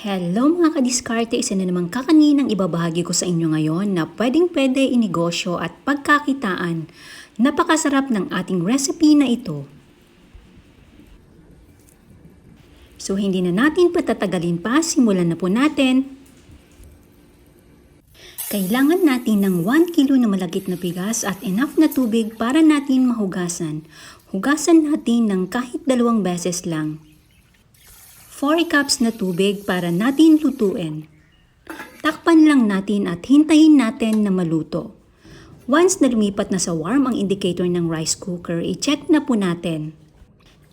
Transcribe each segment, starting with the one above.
Hello mga kadiskarte, isa na namang kakaninang ibabahagi ko sa inyo ngayon na pwedeng pwede inegosyo at pagkakitaan. Napakasarap ng ating recipe na ito. So hindi na natin patatagalin pa, simulan na po natin. Kailangan natin ng 1 kilo na malagkit na bigas at enough na tubig para natin mahugasan. Hugasan natin ng kahit dalawang beses lang. 4 cups na tubig para natin lutuin. Takpan lang natin at hintayin natin na maluto. Once na na sa warm ang indicator ng rice cooker, i-check na po natin.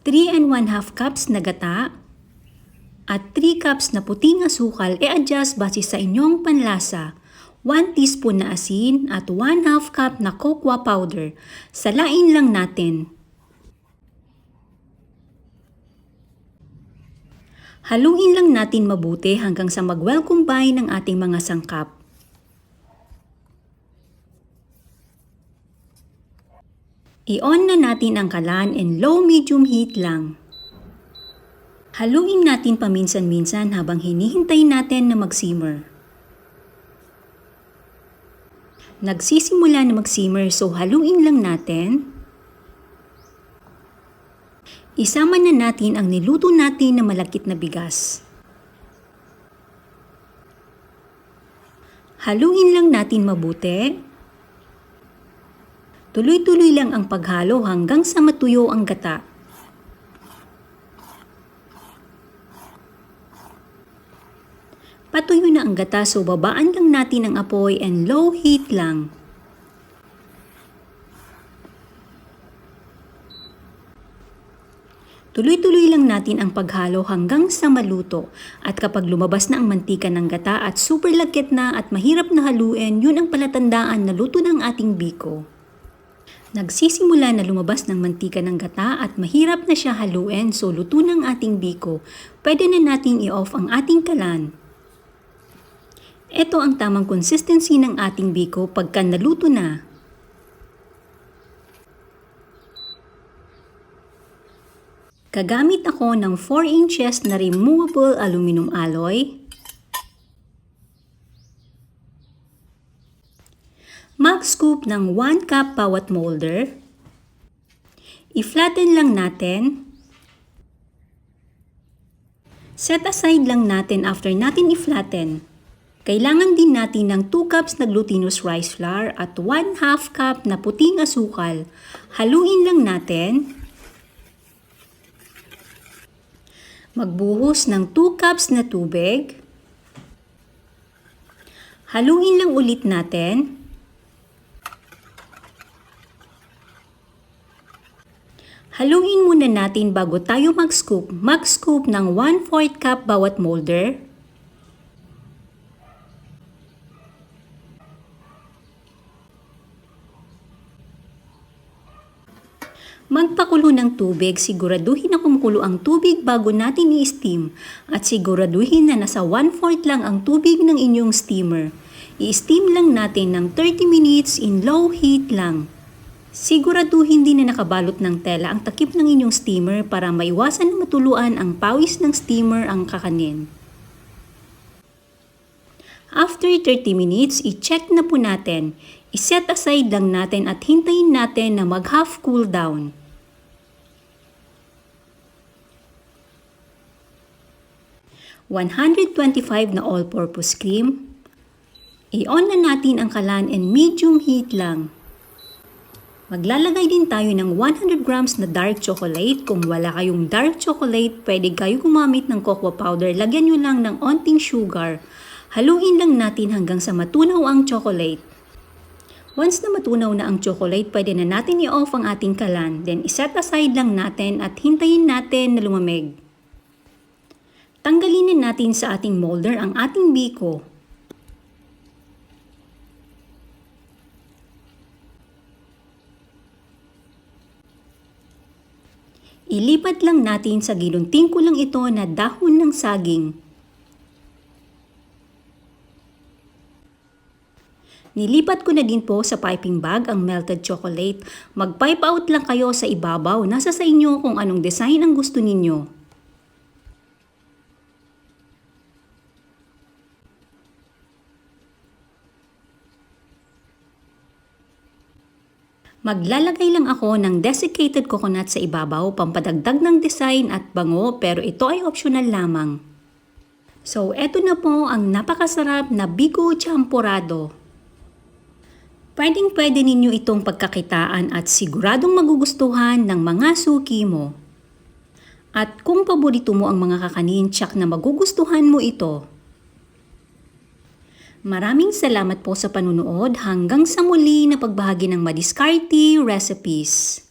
3 and 1 half cups na gata at 3 cups na puting asukal i-adjust base sa inyong panlasa. 1 teaspoon na asin at 1 half cup na cocoa powder. Salain lang natin. Haluin lang natin mabuti hanggang sa mag-well combine ng ating mga sangkap. I-on na natin ang kalan in low-medium heat lang. Haluin natin paminsan-minsan habang hinihintay natin na mag-simmer. Nagsisimula na mag-simmer so haluin lang natin. Isama na natin ang niluto natin na malakit na bigas. Haluin lang natin mabuti. Tuloy-tuloy lang ang paghalo hanggang sa matuyo ang gata. Patuyo na ang gata so babaan lang natin ang apoy and low heat lang. Tuloy-tuloy lang natin ang paghalo hanggang sa maluto. At kapag lumabas na ang mantika ng gata at super lagkit na at mahirap na haluin, yun ang palatandaan na luto ng ating biko. Nagsisimula na lumabas ng mantika ng gata at mahirap na siya haluin so luto ng ating biko. Pwede na nating i-off ang ating kalan. Ito ang tamang consistency ng ating biko pagka naluto na. Kagamit ako ng 4 inches na removable aluminum alloy. Mag-scoop ng 1 cup bawat molder. I-flatten lang natin. Set aside lang natin after natin i-flatten. Kailangan din natin ng 2 cups na glutinous rice flour at 1 half cup na puting asukal. Haluin lang natin. Magbuhos ng 2 cups na tubig. Haluin lang ulit natin. Haluin muna natin bago tayo mag-scoop. Mag-scoop ng 1-4 cup bawat molder. Magpakulo ng tubig, siguraduhin na kumukulo ang tubig bago natin i-steam at siguraduhin na nasa 1-4 lang ang tubig ng inyong steamer. I-steam lang natin ng 30 minutes in low heat lang. Siguraduhin din na nakabalot ng tela ang takip ng inyong steamer para maiwasan na matuluan ang pawis ng steamer ang kakanin. After 30 minutes, i-check na po natin. I-set aside lang natin at hintayin natin na mag-half cool down. $125 na all-purpose cream. I-on na natin ang kalan and medium heat lang. Maglalagay din tayo ng 100 grams na dark chocolate. Kung wala kayong dark chocolate, pwede kayo gumamit ng cocoa powder. Lagyan nyo lang ng onting sugar. Haluin lang natin hanggang sa matunaw ang chocolate. Once na matunaw na ang chocolate, pwede na natin i-off ang ating kalan. Then, iset aside lang natin at hintayin natin na lumamig. Tanggalin na natin sa ating molder ang ating biko. Ilipat lang natin sa ginunting ko lang ito na dahon ng saging. Nilipat ko na din po sa piping bag ang melted chocolate. Mag-pipe out lang kayo sa ibabaw. Nasa sa inyo kung anong design ang gusto ninyo. Maglalagay lang ako ng desiccated coconut sa ibabaw pampadagdag ng design at bango pero ito ay optional lamang. So eto na po ang napakasarap na Bigo Champurado. Pwedeng pwede ninyo itong pagkakitaan at siguradong magugustuhan ng mga suki mo. At kung paborito mo ang mga kakanin, tsak na magugustuhan mo ito. Maraming salamat po sa panunood hanggang sa muli na pagbahagi ng Madiscarte Recipes.